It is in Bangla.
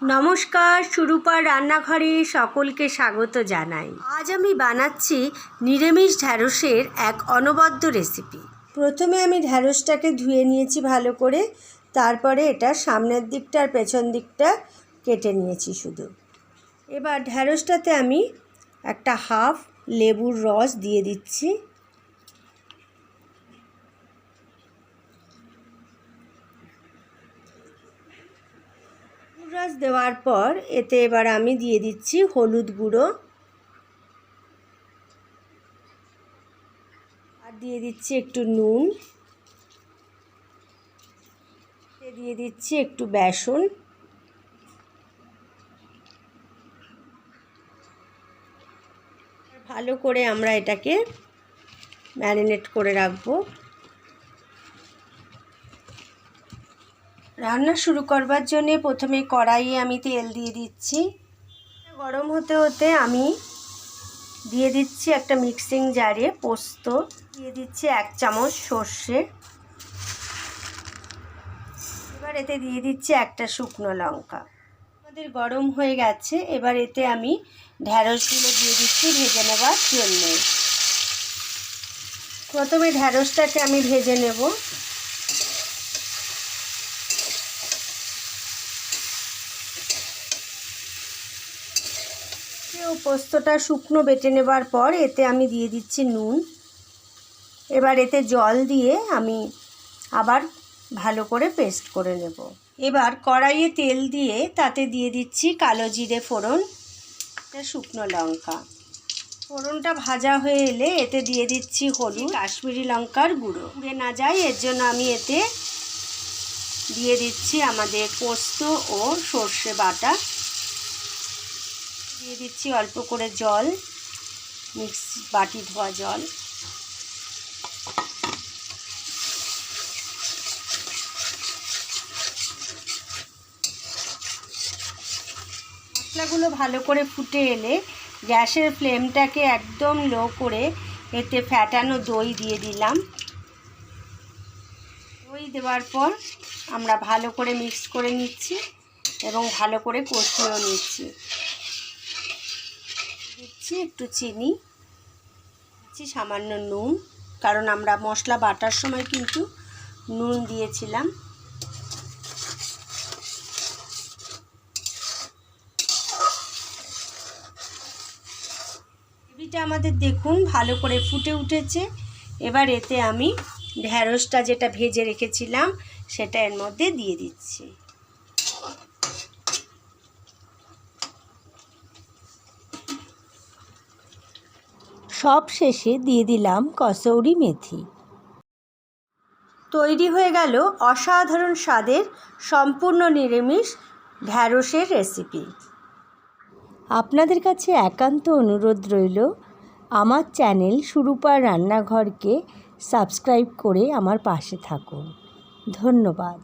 নমস্কার সুরূপার রান্নাঘরে সকলকে স্বাগত জানাই। আজ আমি বানাচ্ছি নিরামিষ ঢ্যাঁড়সের এক অনবদ্য রেসিপি। প্রথমে আমি ঢ্যাঁড়সটাকে ধুয়ে নিয়েছি ভালো করে, তারপরে এটা সামনের দিকটা আর পেছন দিকটা কেটে নিয়েছি শুধু। এবার ঢ্যাঁড়সটাতে আমি একটা হাফ লেবুর রস দিয়ে দিচ্ছি। রস দেওয়ার পর এতে এবার আমি দিয়ে দিচ্ছি হলুদ গুঁড়ো। আর দিয়ে দিচ্ছি একটু নুন। দিয়ে দিচ্ছি একটু বেসন। ভালো করে আমরা এটাকে ম্যারিনেট করে রাখব। রান্না শুরু করবার জন্যে প্রথমে কড়াইয়ে আমি তেল দিয়ে দিচ্ছি। গরম হতে হতে আমি দিয়ে দিচ্ছি একটা মিক্সিং জারে পোস্ত। দিয়ে দিচ্ছি এক চামচ সর্ষে। এবার এতে দিয়ে দিচ্ছি একটা শুকনো লঙ্কা। আমাদের গরম হয়ে গেছে, এবার এতে আমি ঢ্যাঁড়সগুলো দিয়ে দিচ্ছি, ভেজে নেবার জন্য। প্রথমে ঢ্যাঁড়সটাকে আমি ভেজে নেব। ও পোস্তটা শুকনো বেটে নেবার পর এতে আমি দিয়ে দিচ্ছি নুন। এবার এতে জল দিয়ে আমি আবার ভালো করে পেস্ট করে নেব। এবার কড়াইয়ে তেল দিয়ে তাতে দিয়ে দিচ্ছি কালো জিরে ফোড়ন শুকনো লঙ্কা। ফোড়নটা ভাজা হয়ে এলে এতে দিয়ে দিচ্ছি হলুদ কাশ্মীরি লঙ্কার গুঁড়ো। পুড়ে না যায় এর জন্য আমি এতে দিয়ে দিচ্ছি আমাদের পোস্ত ও সর্ষে বাটা। দিয়ে দিচ্ছি অল্প করে জল, মিক্স বাটি ধোয়া জল। মশলাগুলো ভালো করে ফুটে এলে গ্যাসের ফ্লেমটাকে একদম লো করে এতে ফ্যাটানো দই দিয়ে দিলাম। দই দেওয়ার পর আমরা ভালো করে মিক্স করে নিচ্ছি এবং ভালো করে কষিয়েও নিচ্ছি। দিচ্ছি, একটু চিনি, দিচ্ছি সামান্য নুন, কারণ আমরা মশলা বাটার সময় কিন্তু নুন দিয়েছিলাম। গ্রেভিটা আমাদের দেখুন ভালো করে ফুটে উঠেছে। এবার এতে আমি ঢ্যাঁড়সটা যেটা ভেজে রেখেছিলাম, সেটা এর মধ্যে দিয়ে দিচ্ছি। সব শেষে দিয়ে দিলাম কসৌরি মেথি। তৈরি হয়ে গেল অসাধারণ স্বাদের সম্পূর্ণ নিরামিষ ঢ্যাঁড়সের রেসিপি। আপনাদের কাছে একান্ত অনুরোধ রইল, আমার চ্যানেল সুরূপার রান্নাঘরকে সাবস্ক্রাইব করে আমার পাশে থাকুন। ধন্যবাদ।